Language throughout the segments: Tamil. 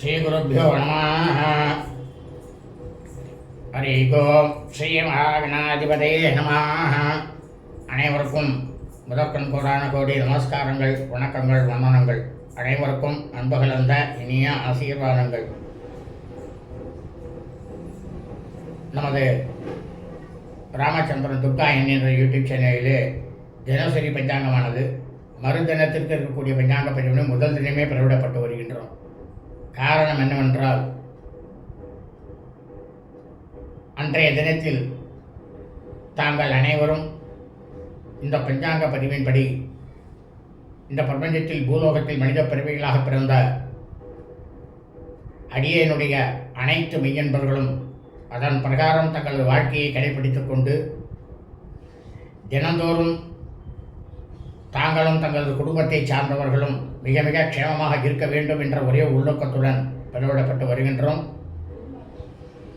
ஸ்ரீகுருப்போ நம ஹரி ஓம். ஸ்ரீ மகாகணாதிபதே நமः அனைவருக்கும் முதற்கண் கோடான கோடி நமஸ்காரங்கள் வணக்கங்கள் வந்தனங்கள். அனைவருக்கும் அன்புகலந்த இனிய ஆசீர்வாதங்கள். நமது ராமச்சந்திரன் துர்கா என்கின்ற யூடியூப் சேனலிலே தினசரி பஞ்சாங்கமானது. மறுதினத்திற்கு இருக்கக்கூடிய பஞ்சாங்க பதிவினை முதல் தினமே பிரவிடப்பட்டு வருகின்றோம் காரணம் என்னவென்றால் அன்றைய தினத்தில் தாங்கள் அனைவரும் இந்த பஞ்சாங்க பதிவின்படி இந்த பிரபஞ்சத்தில் பூலோகத்தில் மனித பிறவிகளாக பிறந்த அடியனுடைய அனைத்து மெய்யன்பர்களும் அதன் பிரகாரம் தங்களது வாழ்க்கையை கடைபிடித்துக் கொண்டு தினந்தோறும் தாங்களும் தங்களது குடும்பத்தை சார்ந்தவர்களும் மிக மிக க்ஷேமமாக இருக்க வேண்டும் என்ற ஒரே உள்நோக்கத்துடன் பெருவிடப்பட்டு வருகின்றோம்.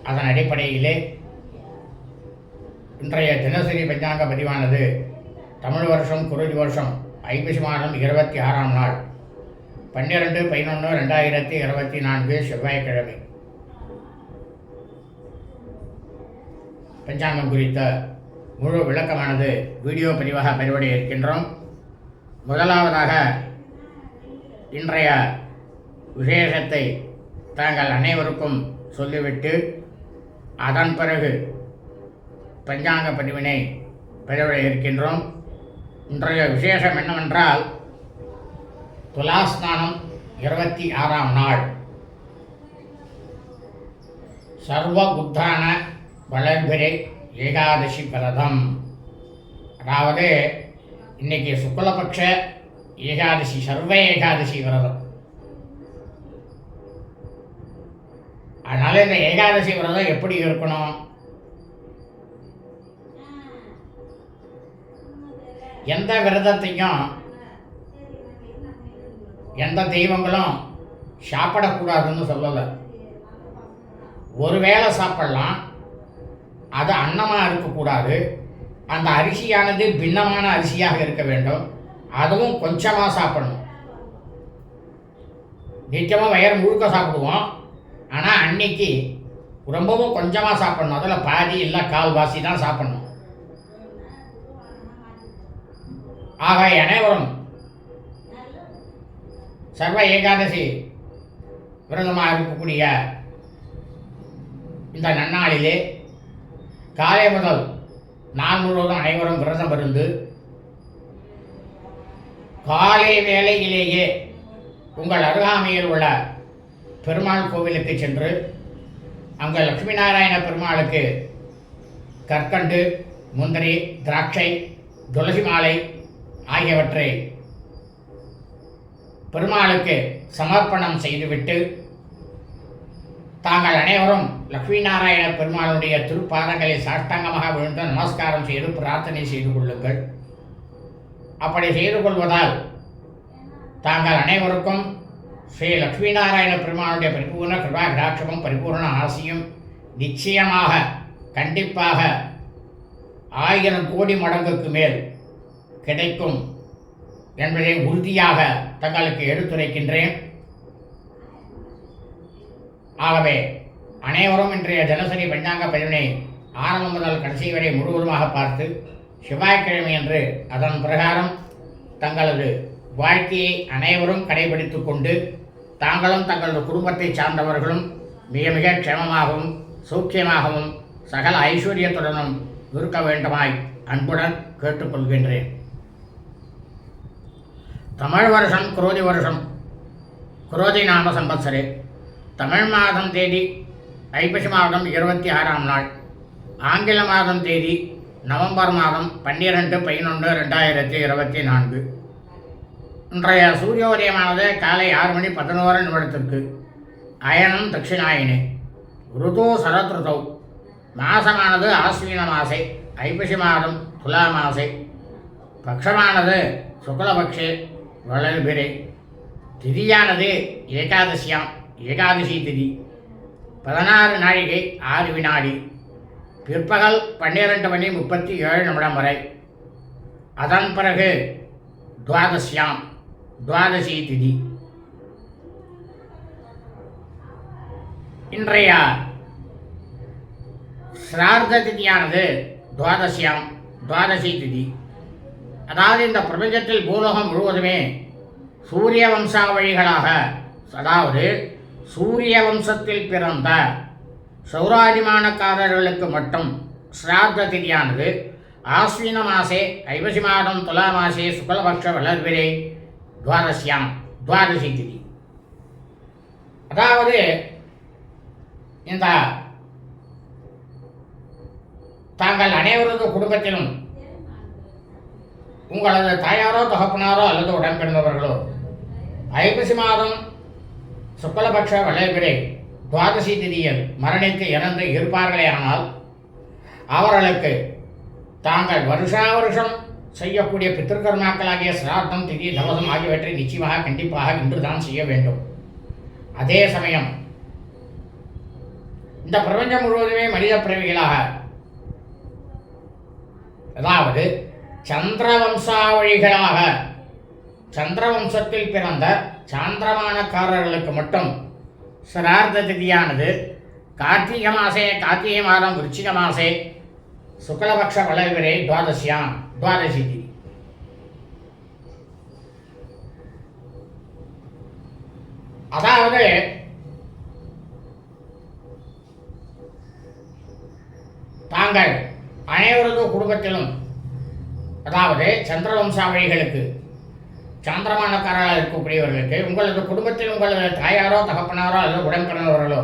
அதன் அடிப்படையிலே இன்றைய தினசரி பஞ்சாங்க பதிவானது தமிழ் வருஷம் குருதி வருஷம் ஐப்பசி மாதம் இருபத்தி ஆறாம் நாள் பன்னிரெண்டு பதினொன்று ரெண்டாயிரத்தி இருபத்தி நான்கு செவ்வாய்க்கிழமை. பஞ்சாங்கம் குறித்த முழு விளக்கமானது வீடியோ பதிவாக பதிவடைய இருக்கின்றோம். முதலாவதாக இன்றைய விசேஷத்தை தாங்கள் அனைவருக்கும் சொல்லிவிட்டு அதன் பிறகு பஞ்சாங்க பதிவினை பெறவிட இருக்கின்றோம். இன்றைய விசேஷம் என்னவென்றால் துலாஸ்நானம் இருபத்தி ஆறாம் நாள். சர்வ புத்தான வளர்பிரை ஏகாதசி விரதம். அதாவது இன்னைக்கு சுக்லபக்ஷ ஏகாதசி சர்வ ஏகாதசி விரதம். அதனால இந்த ஏகாதசி விரதம் எப்படி இருக்கணும்? எந்த விரதத்தையும் எந்த தெய்வங்களும் சாப்பிடக்கூடாதுன்னு சொல்லலை. ஒருவேளை சாப்பிடலாம். அது அன்னமாக இருக்கக்கூடாது. அந்த அரிசியானது பின்னமான அரிசியாக இருக்க வேண்டும். அதுவும் கொஞ்சமாக சாப்பிடணும். நிச்சயமாக வயிறு முழுக்க சாப்பிடுவோம். ஆனால் அன்னைக்கு ரொம்பவும் கொஞ்சமாக சாப்பிடணும். அதில் பாதி இல்லை கால்வாசி தான் சாப்பிடணும். ஆக அனைவரும் சர்வ ஏகாதசி விரதமாக இருக்கக்கூடிய இந்த நன்னாளிலே காலை முதல் நான் முழுவதும் அனைவரும் விரதம் இருந்து காலை வேளையிலேயே உங்கள் அருகாமையில் உள்ள பெருமாள் கோவிலுக்கு சென்று அங்கே லட்சுமி நாராயண பெருமாளுக்கு கற்கண்டு முந்திரி திராட்சை துளசி மாலை ஆகியவற்றை பெருமாளுக்கு சமர்ப்பணம் செய்துவிட்டு தாங்கள் அனைவரும் லக்ஷ்மி நாராயண பெருமாளுடைய திருப்பாதங்களை சாஷ்டாங்கமாக விழுந்து நமஸ்காரம் செய்து பிரார்த்தனை செய்து கொள்ளுங்கள். அப்படி செய்து கொள்வதால் தாங்கள் அனைவருக்கும் ஸ்ரீ லக்ஷ்மி நாராயண பெருமாளுடைய பரிபூர்ண கிருபா கிராட்சமும் பரிபூர்ண ஆசியும் நிச்சயமாக கண்டிப்பாக ஆயிரம் கோடி மடங்குக்கு மேல் கிடைக்கும் என்பதை உறுதியாக தங்களுக்கு எடுத்துரைக்கின்றேன். ஆகவே அனைவரும் இன்றைய தினசரி பஞ்சாங்க பதிவினை ஆரம்பம் முதல் கடைசி வரை முழுவதுமாக பார்த்து செவ்வாய்க்கிழமை என்று அதன் பிரகாரம் தங்களது வாழ்க்கையை அனைவரும் கடைபிடித்து கொண்டு தாங்களும் தங்களது குடும்பத்தை சார்ந்தவர்களும் மிக மிக க்ஷமமாகவும் சூக்கியமாகவும் சகல ஐஸ்வர்யத்துடனும் இருக்க வேண்டுமாய் அன்புடன் கேட்டுக்கொள்கின்றேன் தமிழ் வருஷம் குரோதி வருஷம் குரோதி நாம சம்பத்சரே. தமிழ் மாதம் தேதி ஐப்பசி மாதம் இருபத்தி ஆறாம் நாள். ஆங்கில மாதம் தேதி நவம்பர் மாதம் பன்னிரெண்டு பதினொன்று ரெண்டாயிரத்தி இருபத்தி நான்கு. இன்றைய சூரியோதயமானது காலை ஆறு மணி பதினோரு நிமிடத்திற்கு. அயனம் தட்சிணாயினே. ருதோ சரத்ருதௌ. மாசமானது ஆஸ்வீன மாசை. ஐப்பசி மாதம் துலா மாசை. பக்ஷமானது சுக்லபக்ஷே. வளர்பிரே திதியானது ஏகாதசியாம். ஏகாதசி திதி. பதினாறு நாழிகை ஆறு வினாடி. பிற்பகல் பன்னிரண்டு மணி முப்பத்தி ஏழு நிமிடம் வரை. அதன் பிறகு துவாதசியாம் துவாதசி திதி. இன்றைய சிரார்த்த திதியானது துவாதசியாம் துவாதசி திதி. அதாவது இந்த பிரபஞ்சத்தில் பூலோகம் முழுவதுமே சூரிய வம்சாவழிகளாக அதாவது சூரிய வம்சத்தில் பிறந்த சௌராதிமானக்காரர்களுக்கு மட்டும் சிரார்த்த திதியானது. ஆஸ்வின மாசே ஐவசி மாதம் துலா மாசே சுக்லபக்ஷ வளர்விலே துவாதசியாம் துவாதசி திதி. அதாவது இந்த தாங்கள் அனைவரது குடும்பத்திலும் உங்களது தாயாரோ தகப்பனாரோ அல்லது உடன்பிறந்தவர்களோ ஐப்பசி மாதம் சுக்லபக்ஷ வளைபிரை துவாதசி திதியில் மரணித்து இறந்து இருப்பார்களே ஆனால் அவர்களுக்கு தாங்கள் வருஷா வருஷம் செய்யக்கூடிய பித்திருக்கர்மாக்களாகிய சிரார்த்தம் திதி தவசம் ஆகியவற்றை நிச்சயமாக கண்டிப்பாக இன்றுதான் செய்ய வேண்டும். அதே சமயம் இந்த பிரபஞ்சம் முழுவதுமே மனித பிறவிகளாக அதாவது சந்திர வம்சாவழிகளாக சந்திர வம்சத்தில் பிறந்த சாந்திரமானக்காரர்களுக்கு மட்டும் சிரார்த்த திதியானது கார்த்திகை மாசே கார்த்திகை மாதம் விருச்சிக மாசே சுக்லபக்ஷ வளர்விரை துவாதசியாம் துவாதசி திதி. அதாவது தாங்கள் அனைவரது குடும்பத்திலும் அதாவது சந்திரவம்சாவழிகளுக்கு சாந்திரமானக்காரராக இருக்கக்கூடியவர்களுக்கு உங்களது குடும்பத்தில் உங்களது தாயாரோ தகப்பனாரோ அல்லது உடன்பிறந்தவர்களோ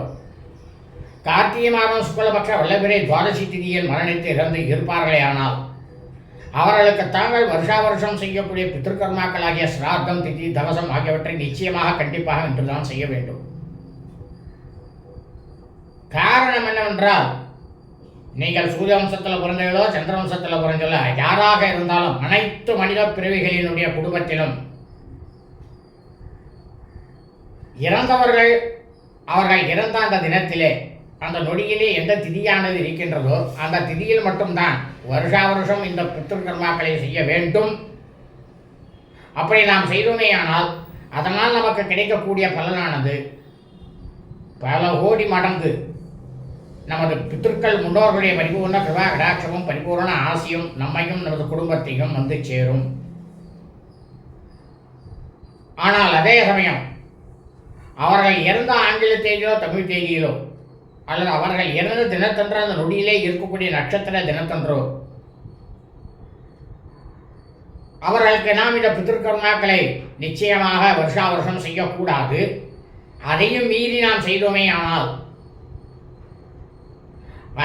கார்த்திகை மாதம் சுக்லபக்ஷ வல்லபிரை துவாதசி திதியில் மரணித்து இறந்து இருப்பார்களே ஆனால் அவர்களுக்கு தாங்கள் வருஷா வருஷம் செய்யக்கூடிய பித்திருக்கர்மாக்களாகிய சிராத்தம் திதி தவசம் ஆகியவற்றை நிச்சயமாக கண்டிப்பாக இன்றுதான் செய்ய வேண்டும். காரணம் என்னவென்றால் நீங்கள் சூரிய வம்சத்தில் பிறந்தீங்களோ சந்திர வம்சத்தில் பிறந்தீங்களோ யாராக இருந்தாலும் அனைத்து மனித பிறவிகளினுடைய குடும்பத்திலும் இறந்தவர்கள் அவர்கள் இறந்த அந்த தினத்திலே அந்த நொடியிலே எந்த திதியானது இருக்கின்றதோ அந்த திதியில் மட்டும்தான் வருஷா வருஷம் இந்த பித்திருக்கர்மாக்களை செய்ய வேண்டும். அப்படி நாம் செய்தோமே ஆனால் அதனால் நமக்கு கிடைக்கக்கூடிய பலனானது பல கோடி மடங்கு நமது பித்திருக்கள் முன்னோர்களுடைய பரிபூர்ண கிருபா கடாட்சமும் பரிபூர்ண ஆசியும் நம்மையும் நமது குடும்பத்தையும் வந்து சேரும். ஆனால் அதே சமயம் அவர்கள் இறந்த ஆங்கில தேதியிலோ தமிழ் தேதியிலோ அல்லது அவர்கள் இறந்த தினத்தன்று அந்த நொடியிலே இருக்கக்கூடிய நட்சத்திர தினத்தன்றோ அவர்களுக்கு நாம் இந்த பித்திருக்கர்மாக்களை நிச்சயமாக வருஷா வருஷம் செய்யக்கூடாது. அதையும் மீறி நாம் செய்தோமே ஆனால்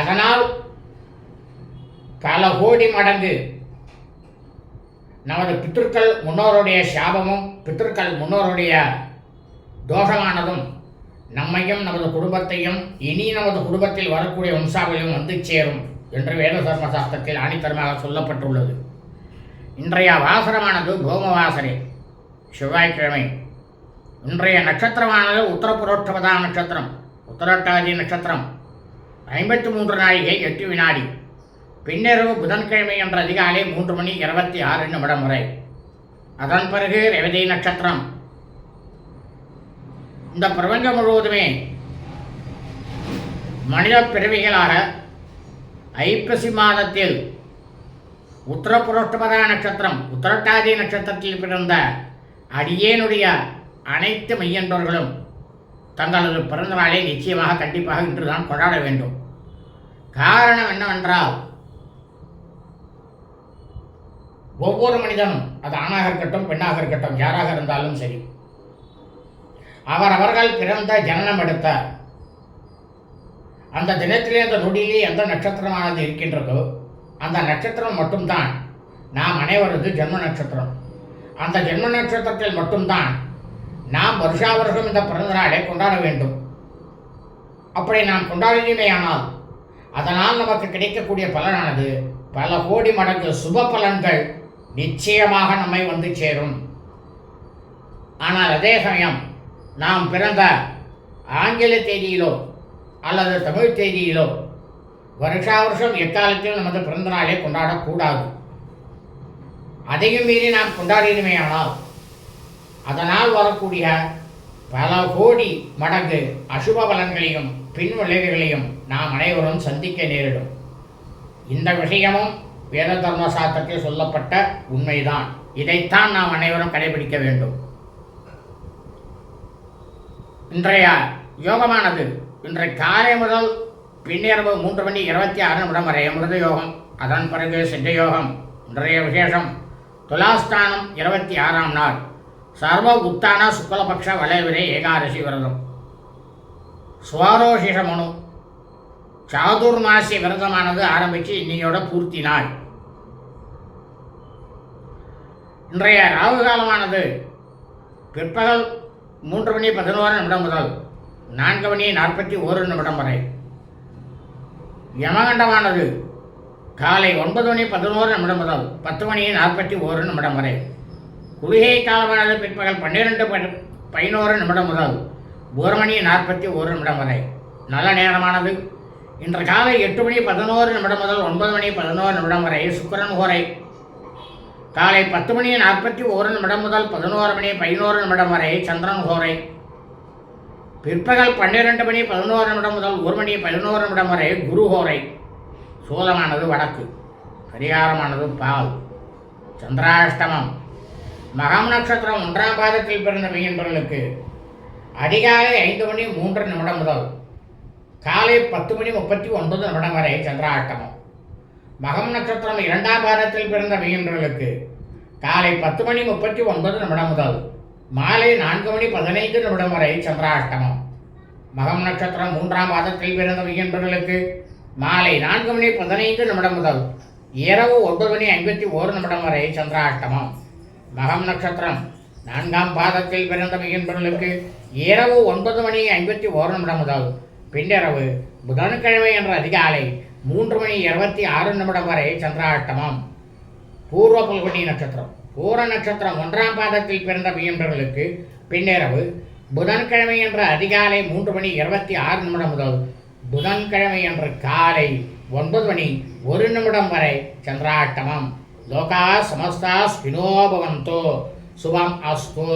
அதனால் பல கோடி மடங்கு நமது பித்திருக்கள் முன்னோருடைய சாபமும் பித்திருக்கள் முன்னோருடைய தோஷமானதும் நம்மையும் நமது குடும்பத்தையும் இனி நமது குடும்பத்தில் வரக்கூடிய வம்சாவளியும் வந்து சேரும் என்று வேத சாஸ்திரத்தில் ஆணித்தரமாக சொல்லப்பட்டுள்ளது. இன்றைய வாசனமானது கோமவாசனை செவ்வாய்க்கிழமை. இன்றைய நட்சத்திரமானது உத்தரபுரோட்சபதா நட்சத்திரம். உத்தரட்டாதி நட்சத்திரம். ஐம்பத்தி மூன்று நாழிகை எட்டு வினாடி. பின்னிரவு புதன்கிழமை என்ற அதிகாலை மூன்று மணி இருபத்தி ஆறு நிமிடம் வரை. அதன் பிறகு ரேவதி நட்சத்திரம். இந்த பிரபஞ்சம் முழுவதுமே மனித பிறவிகளாக ஐப்பசி மாதத்தில் உத்தரபுரோஷ்டபதா நட்சத்திரம் உத்தரட்டாதி நட்சத்திரத்தில் பிறந்த அடியேனுடைய அனைத்து மையன்றோர்களும் தங்களது பிறந்த நாளை நிச்சயமாக கண்டிப்பாக இன்றுதான் கொண்டாட வேண்டும். காரணம் என்னவென்றால் ஒவ்வொரு மனிதனும் அது ஆணாக இருக்கட்டும் பெண்ணாக இருக்கட்டும் யாராக இருந்தாலும் சரி அவர் அவர்கள் பிறந்த ஜனனம் எடுத்தார். அந்த தினத்திலே அந்த நொடியிலே எந்த நட்சத்திரமானது இருக்கின்றதோ அந்த நட்சத்திரம் மட்டும்தான். நாம் அனைவரது ஜென்ம நட்சத்திரம். அந்த ஜென்ம நட்சத்திரத்தில் மட்டும்தான் நாம் வருஷா வருஷம் இந்த பிறந்த நாளை கொண்டாட வேண்டும். அப்படி நாம் கொண்டாடினேயானால் அதனால் நமக்கு கிடைக்கக்கூடிய பலனானது பல கோடி மடங்கு சுப பலன்கள் நிச்சயமாக நம்மை வந்து சேரும். ஆனால் அதே சமயம் நாம் பிறந்த ஆங்கில தேதியிலோ அல்லது தமிழ் தேதியிலோ வருஷா வருஷம் எக்காலத்திலும் நமது பிறந்த நாளை கொண்டாடக்கூடாது. அதையும் மீறி நாம் கொண்டாடினமேயானால் அதனால் வரக்கூடிய பல கோடி மடங்கு அசுப பலன்களையும் பின் விளைவுகளையும் நாம் அனைவரும் சந்திக்க நேரிடும். இந்த விஷயமும் வேத தர்ம சாஸ்திரத்தில் சொல்லப்பட்ட உண்மைதான். இதைத்தான் நாம் அனைவரும் கடைபிடிக்க வேண்டும். இன்றைய யோகமானது. இன்றைய காலை முதல் பின்னிரவு மூன்று மணி இருபத்தி ஆறு நிமிடம் வரை அமிர்த யோகம் அதன் பிறகு சித்த யோகம் இன்றைய விசேஷம் துலாஸ்தானம் இருபத்தி ஆறாம் நாள். சர்வ உத்தான சுக்லபக்ஷ வளைவிரை ஏகாதசி விரதம். சுவாரோஷிஷ மனு. சாதுர்மாசிய விரதமானது ஆரம்பித்து இன்னையோட பூர்த்தி நாள். இன்றைய ராகு காலமானது பிற்பகல் மூன்று மணி பதினோரு நிமிடம் முதல் நான்கு மணி நாற்பத்தி ஓரு நிமிடம் வரை. யமகண்டமானது காலை ஒன்பது மணி பதினோரு நிமிடம் முதல் பத்து மணி நாற்பத்தி ஓரு நிமிடம் வரை. குளிகை காலமானது பிற்பகல் பன்னிரெண்டு பதினோரு நிமிடம் முதல் ஒரு மணி நாற்பத்தி ஒரு நிமிடம் வரை. நல்ல நேரமானது. இன்று காலை எட்டு மணி பதினோரு நிமிடம் முதல் ஒன்பது மணி பதினோரு நிமிடம் வரை. சுக்கிரன் ஹோரை காலை பத்து மணி நாற்பத்தி ஒரு நிமிடம் முதல் பதினோரு மணி பதினோரு நிமிடம் வரை சந்திரன் ஹோரை பிற்பகல் பன்னிரெண்டு மணி பதினோரு நிமிடம் முதல் ஒரு மணி பதினோரு நிமிடம் வரை குரு ஹோரை சூலமானது வடக்கு பரிகாரமானது பால். சந்திராஷ்டமம். மகம் நட்சத்திரம் ஒன்றாம் பாதத்தில் பிறந்த மீன்பர்களுக்கு அதிகாலை ஐந்து மணி மூன்று நிமிடம் முதல் காலை பத்து மணி முப்பத்தி ஒன்பது நிமிடம் வரை சந்திராஷ்டமம். மகம் நட்சத்திரம் இரண்டாம் பாதத்தில் பிறந்த மீன்பர்களுக்கு காலை பத்து மணி முப்பத்தி ஒன்பது நிமிடம் முதல் மாலை நான்கு மணி பதினைந்து நிமிடம் வரை சந்திராஷ்டமம். மகம் நட்சத்திரம் மூன்றாம் பாதத்தில் பிறந்த மீன்பர்களுக்கு மாலை நான்கு மணி பதினைந்து நிமிடம் முதல் இரவு ஒன்பது மணி ஐம்பத்தி ஓரு நிமிடம் வரை சந்திராஷ்டமம். மகம் நட்சத்திரம் நான்காம் பாதத்தில் பிறந்த மீன்பர்களுக்கு இரவு ஒன்பது மணி ஐம்பத்தி ஓரு நிமிடம் முதல் பின்னிரவு புதன்கிழமை என்ற அதிகாலை மூன்று மணி இருபத்தி ஆறு நிமிடம் வரை சந்திராட்டமம். பூர்வ பல்குனி நட்சத்திரம். பூர நட்சத்திரம் ஒன்றாம் பாதத்தில் பிறந்த மீன்பர்களுக்கு பின்னிரவு புதன்கிழமை என்ற அதிகாலை மூன்று மணி இருபத்தி ஆறு நிமிடம் முதல் புதன்கிழமை என்ற காலை ஒன்பது மணி ஒரு நிமிடம் வரை சந்திராட்டமம். லோகா சமஸ்தா ஸ்பினோபவந்தோ சுபம் அஸ்தோ.